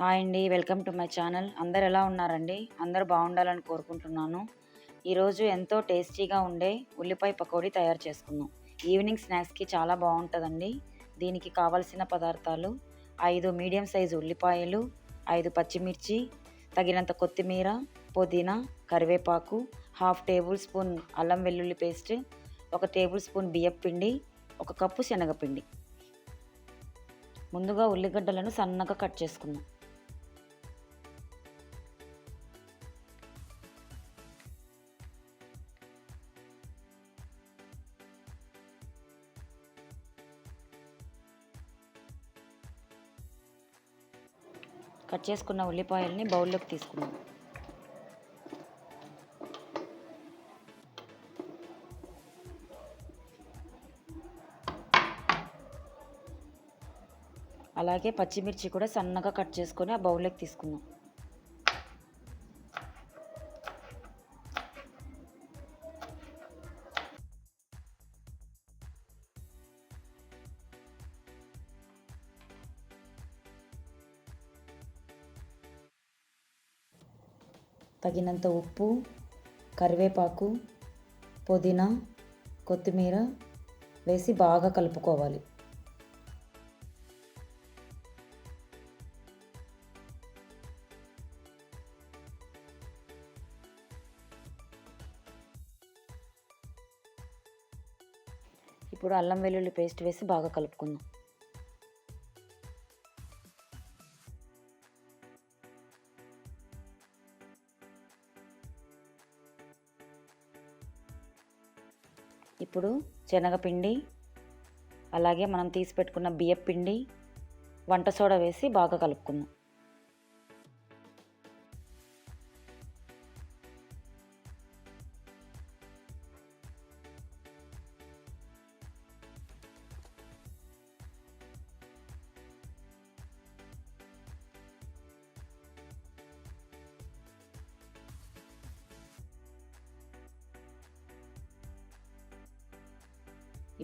Hi అండి welcome to my channel. అందరు ఎలా ఉన్నారండి? అందరు బాగుండాలని కోరుకుంటున్నాను. ఈరోజు ఎంతో టేస్టీగా ఉండే ఉల్లిపాయ పకోడీ తయారు చేసుకుందాం. ఈవినింగ్ స్నాక్స్కి చాలా బాగుంటుందండి. దీనికి కావలసిన పదార్థాలు ఐదు మీడియం సైజు ఉల్లిపాయలు ఐదు పచ్చిమిర్చి తగినంత కొత్తిమీర పుదీనా కరివేపాకు హాఫ్ టేబుల్ స్పూన్ అల్లం వెల్లుల్లి పేస్ట్ ఒక టేబుల్ స్పూన్ బియ్యం పిండి ఒక కప్పు శనగపిండి. ముందుగా ఉల్లిగడ్డలను సన్నగా కట్ చేసుకుందాం. కట్ చేసుకున్న ఉల్లిపాయల్ని బౌల్లోకి తీసుకుందాం. అలాగే పచ్చిమిర్చి కూడా సన్నగా కట్ చేసుకొని ఆ బౌల్లోకి తీసుకుందాం. తగినంత ఉప్పు కరివేపాకు పుదీనా కొత్తిమీర వేసి బాగా కలుపుకోవాలి. ఇప్పుడు అల్లం వెల్లుల్లి పేస్ట్ వేసి బాగా కలుపుకుందాం. ఇప్పుడు శనగపిండి అలాగే మనం తీసి పెట్టుకున్న బియ్యం పిండి వంట సోడా వేసి బాగా కలుపుకుందాం.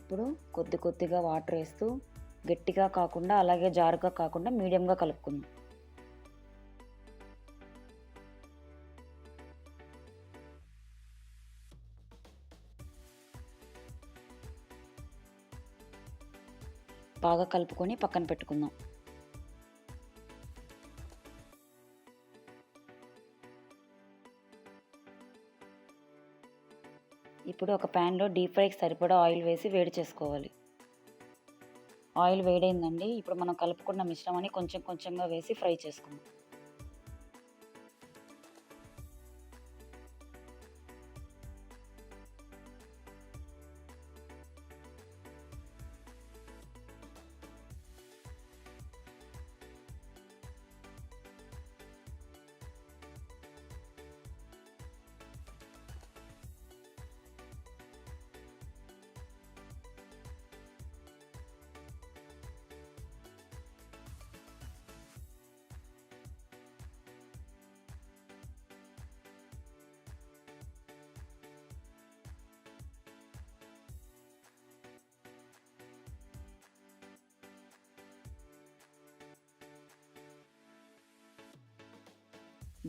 ఇప్పుడు కొద్ది కొద్దిగా వాటర్ వేస్తూ గట్టిగా కాకుండా అలాగే జారుగా కాకుండా మీడియంగా కలుపుకుందాం. బాగా కలుపుకొని పక్కన పెట్టుకుందాం. ఇప్పుడు ఒక ప్యాన్లో డీప్ ఫ్రైకి సరిపడా ఆయిల్ వేసి వేడి చేసుకోవాలి. ఆయిల్ వేడైందండి. ఇప్పుడు మనం కలుపుకున్న మిశ్రమాన్ని కొంచెం కొంచెంగా వేసి ఫ్రై చేసుకుందాం.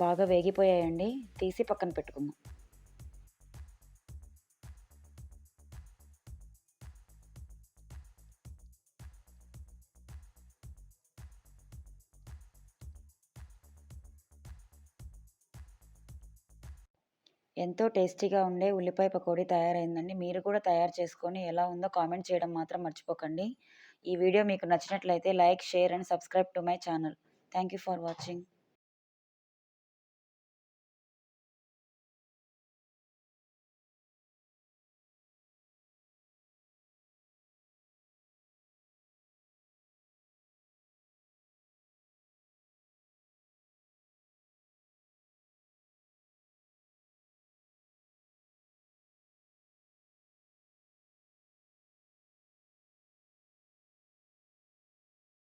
బాగా వేగిపోయాయండి. తీసి పక్కన పెట్టుకుందాం. ఎంతో టేస్టీగా ఉండే ఉల్లిపాయ పకోడీ తయారైందండి. మీరు కూడా తయారు చేసుకొని ఎలా ఉందో కామెంట్ చేయడం మాత్రం మర్చిపోకండి. ఈ వీడియో మీకు నచ్చినట్లయితే like share and subscribe to my channel. Thank you for watching.